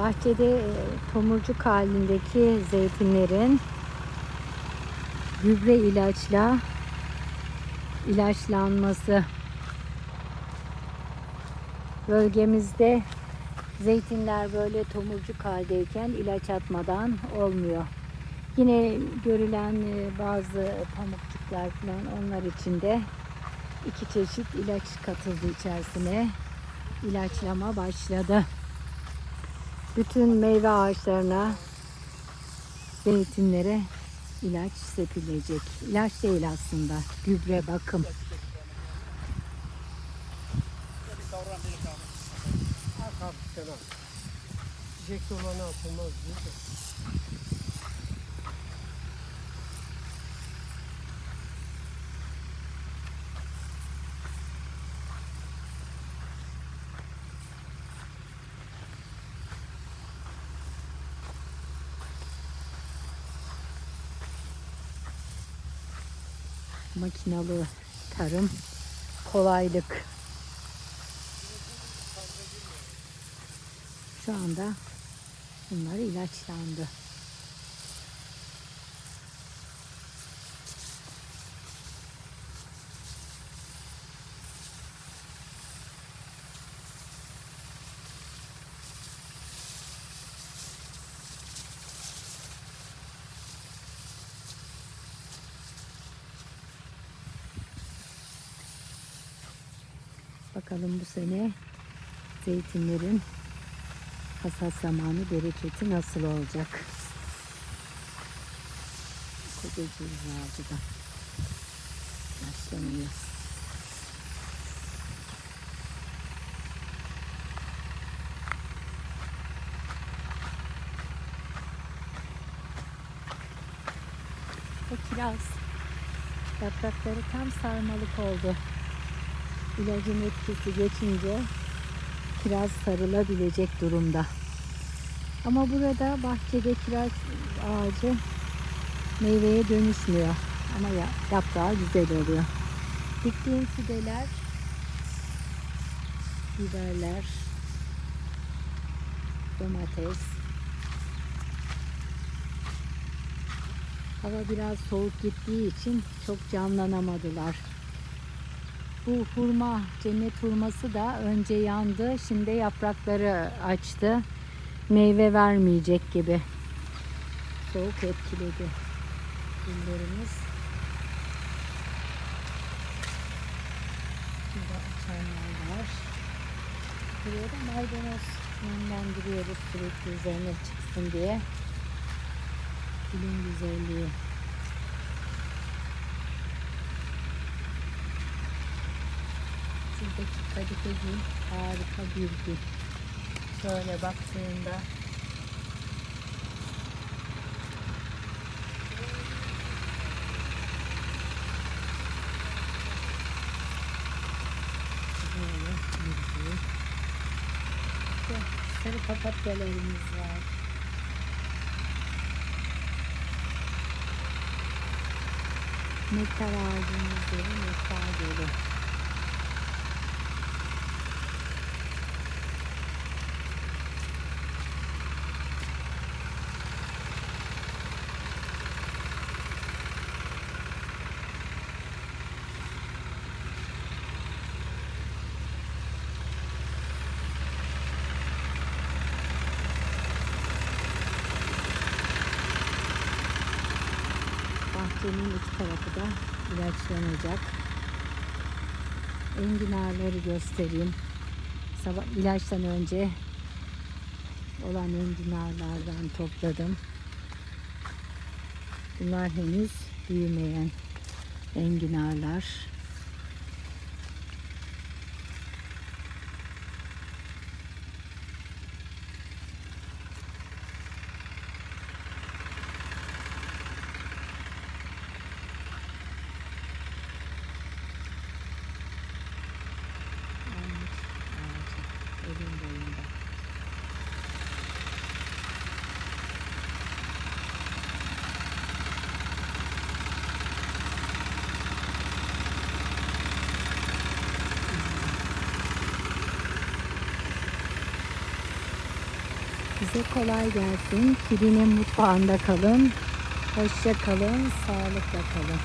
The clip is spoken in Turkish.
Bahçede e, tomurcuk halindeki zeytinlerin gübre ilaçla ilaçlanması bölgemizde zeytinler böyle tomurcuk haldeyken ilaç atmadan olmuyor. Yine görülen e, bazı pamukçuklar falan onlar için de iki çeşit ilaç katıldı içerisine. İlaçlama başladı. Bütün meyve ağaçlarına, zeytinlere ilaç sepilecek. İlaç değil aslında, gübre bakım. Çiçek dolana atılmaz Makinalı tarım, kolaylık. Şu anda bunlar ilaçlandı. Bakalım bu sene zeytinlerin hasat zamanı bereketi nasıl olacak? Koca ceviz ağacı da yaşlanıyor. O kiraz yaprakları tam sarmalık oldu. İlacın etkisi geçince kiraz sarılabilecek durumda. Ama burada bahçede kiraz ağacı meyveye dönüşmüyor. Ama ya, yaprağı güzel oluyor. Diktiğim fideler, biberler, domates. Hava biraz soğuk gittiği için çok canlanamadılar. Bu hurma, cennet hurması da önce yandı. Şimdi yaprakları açtı. Meyve vermeyecek gibi. Soğuk etkiledi. Güllerimiz. Burada açanlar var. Buraya da maydanoz nemlendiriyoruz sürekli üzerine çıksın diye. Gülün güzelliği. Şuradaki kadife gül harika bir gül. Şöyle baktığında sarı papatyalarımız var. Nektar ağacımız dolu, nektar dolu. Bahçenin iç tarafı da ilaçlanacak. Enginarları göstereyim. Sabah ilaçtan önce olan enginarlardan topladım. Bunlar henüz büyümeyen enginarlar. Size kolay gelsin. Kilinin mutfağında kalın. Hoşça kalın. Sağlıkla kalın.